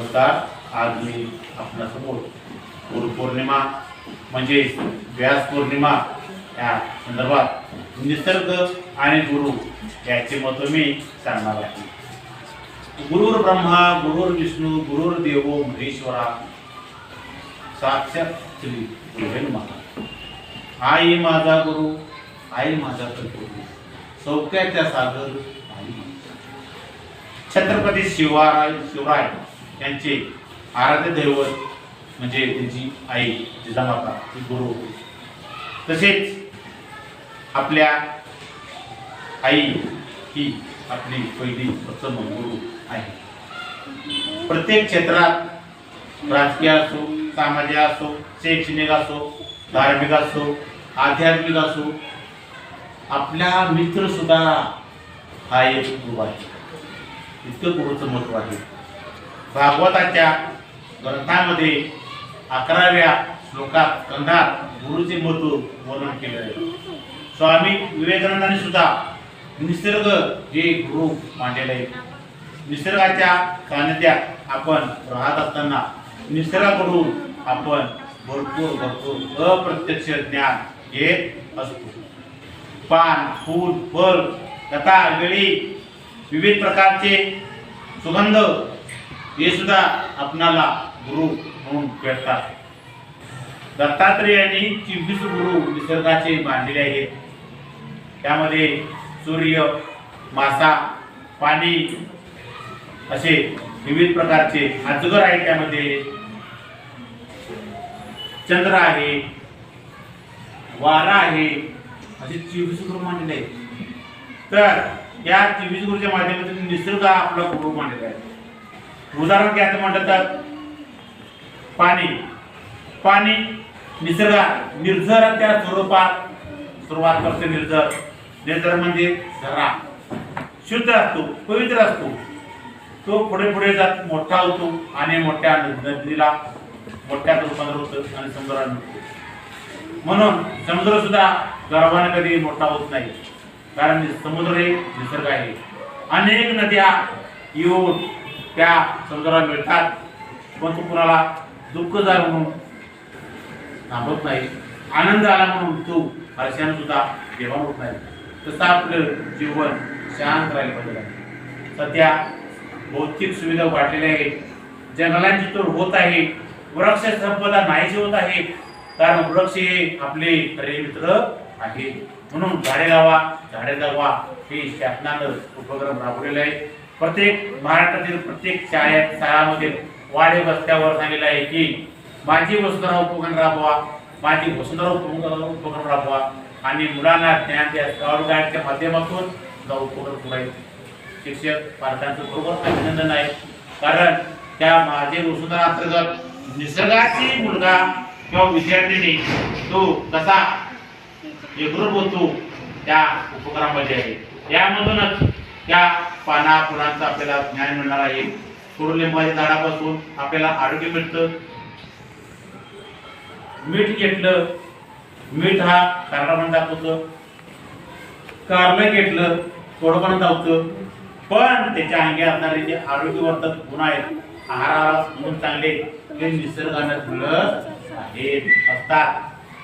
नमस्कार. आज मी आपल्यासमोर गुरुपौर्णिमा म्हणजे व्यास पौर्णिमा या संदर्भात निसर्ग आणि गुरु याचे महत्त्व मी सांगणार आहे. गुरुर ब्रह्मा गुरुर विष्णू गुरुर देवो महेश्वरा साक्षात श्री गुरुवे माता आई माझा गुरु आई माझा गुरु सौख्याच्या सागर आई छत्रपती शिवराय शिवराय त्यांचे आराध्य दैवत म्हणजे त्यांची आई जिजामाता ही गुरु होती. तसेच आपल्या आई ही आपली पहिली प्रथम गुरु आहे. प्रत्येक क्षेत्रात राजकीय असो सामाजिक असो शैक्षणिक असो धार्मिक असो आध्यात्मिक असो आपला मित्र सुद्धा हा एक गुरु आहे. इतकं गुरुचं महत्त्व आहे. भागवताच्या ग्रंथामध्ये अकराव्या श्लोकात कंधात गुरुचे महत्त्व वर्णन केलं आहे. स्वामी विवेकानंदाने सुद्धा निसर्ग हे गुरु मांडलेले आहे निसर्गाच्या सानिध्यात आपण राहत असताना निसर्गाकडून आपण भरपूर भरपूर अप्रत्यक्ष ज्ञान घेत असतो. पान फूल फळ लता वेळी विविध प्रकारचे सुगंध हे सुद्धा आपणाला गुरु म्हणून भेटतात. दत्तात्रेयांनी चोवीस गुरु निसर्गाचे मांडलेले आहेत. त्यामध्ये सूर्य मासा पाणी असे विविध प्रकारचे अजगर आहे त्यामध्ये. चंद्र आहे वारा आहे असे चोवीस गुरु मांडलेले आहेत. तर या चोवीस गुरुच्या माध्यमातून निसर्ग आपला गुरु मांडलेला आहे. उदाहरण घ्यायचं म्हटलं तर पाणी. पाणी निसर्गात निर्झर त्या स्वरूपात सुरुवात करते निर्झर. निर्झर म्हणजे झरा शुद्ध असतो पवित्र असतो. तो पुढे पुढे जात मोठा होतो आणि मोठ्या नदीला मोठ्या रूपांतर होतो आणि समुद्रात मिळतो म्हणून समुद्र सुद्धा गर्भाने कधी मोठा होत नाही. कारण समुद्र हे निसर्ग आहे. अनेक नद्या येऊन त्या समुद्राला मिळतात. पण तो कुणाला दुःख झालं म्हणून थांबत नाही. आनंद आला म्हणून तो हर्षाने सुद्धा देवाण होत नाही. तसं आपलं जीवन शांत राहिलं पाहिजे. सध्या भौतिक सुविधा वाढलेल्या आहेत. जंगलांची तोड होत आहे. वृक्ष संपदा नाहीशी होत आहे. कारण वृक्ष हे आपले खरे मित्र आहे म्हणून झाडे लावा झाडे जगवा हे शासनानं उपक्रम राबवलेला आहे प्रत्येक महाराष्ट्रातील प्रत्येक शाळेत शाळामध्ये वाडे बसल्यावर सांगितलं आहे की माझी वसुंधरा उपक्रम राबवा माझी वसुंधरा उपक्रम उपक्रम राबवा आणि मुलांना ज्ञान द्या. स्काउट गाईडच्या माध्यमातून उपक्रम सुरू शिक्षक पालकांचं बरोबर अभिनंदन आहे. कारण त्या माझे वसुंधरा अंतर्गत निसर्गाची मुलगा किंवा विद्यार्थ्यांनी तो कसा एकरूप होतो त्या उपक्रमामध्ये आहे. यामधूनच त्या पाना फुलांचं आपल्याला ज्ञान मिळणार आहे. कडुलिंबाच्या झाडापासून आपल्याला आरोग्य मिळतं. मीठ घेतलं मीठ हा कारण दाखवतं. कारलं घेतलं थोडं दाखवतं पण त्याच्या अंगी असणारे जे आरोग्यवर्धक गुण आहेत आहाराला म्हणून चांगले हे निसर्गानं मिळत आहेत असतात.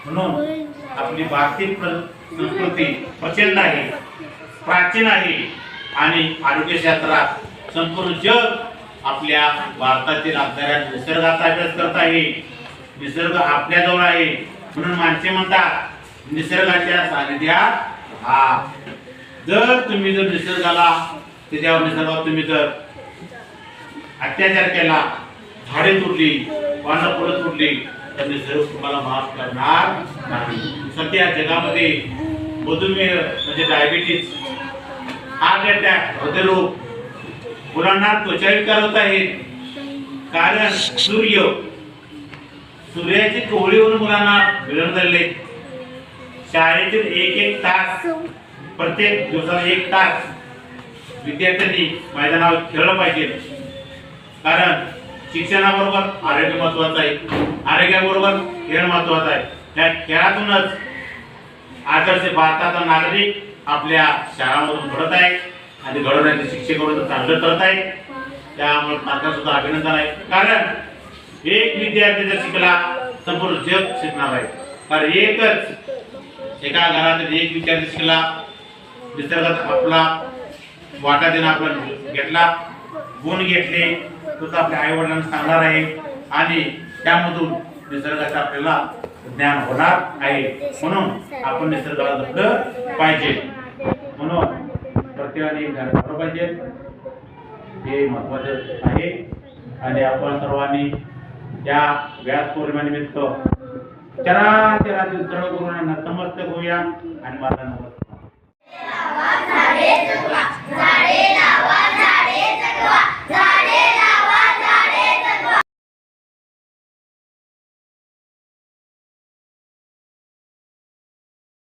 म्हणून आपली भारतीय संस्कृती प्रचंड आहे प्राचीन आहे. आणि आरोग्यशास्त्रात संपूर्ण जग आपल्या भारतातील असणाऱ्या निसर्गाचा अभ्यास करत आहे. निसर्ग आपल्याजवळ आहे. म्हणून माणसे म्हणतात निसर्गाच्या सानिध्यात हा जर तुम्ही जर निसर्गाला त्याच्यावर निसर्गावर तुम्ही जर अत्याचार केला झाडे तुटली पानं फुलं तुटली तर निसर्ग तुम्हाला माफ करणार नाही. सध्या जगामध्ये मधुमेह म्हणजे डायबिटीज हार्ट अटॅक हृदयरोग मुलांना त्वचा विकार होत आहेत. कारण सूर्य सूर्याची कोवळीवरून मुलांना मिळून झाले शाळेतील एक एक तास प्रत्येक दिवसाला एक तास विद्यार्थ्यांनी मैदानावर खेळलं पाहिजे. कारण शिक्षणाबरोबर आरोग्य महत्वाचं आहे. आरोग्याबरोबर खेळ महत्त्वाचा आहे. त्या खेळातूनच आदर्श भारताचा नागरिक आपल्या शाळांमधून घडत आहे. आणि घडवण्याचे शिक्षेकडून चांगलं करत आहे. त्यामुळे त्यांना सुद्धा अभिनंदन आहे. कारण एक विद्यार्थी जर शिकला संपूर्ण जग शिकणार आहे. कारण एकच एका घरात एक विद्यार्थी शिकला निसर्गात आपला वाटा देणं आपण घेतला गुण घेतले तो आपल्या आई वडिलांना सांगणार आहे. आणि त्यामधून निसर्गाचा आपल्याला ज्ञान होणार आहे. म्हणून आपण निसर्गाला जपलं पाहिजे. म्हणून प्रत्येकाने ज्ञान झालं पाहिजे. हे महत्वाचं आहे. आणि आपण सर्वांनी या व्यास पौर्णिमेनिमित्त चरा चरा सर्व करून नतमस्तक होऊया आणि मला नमस्कार.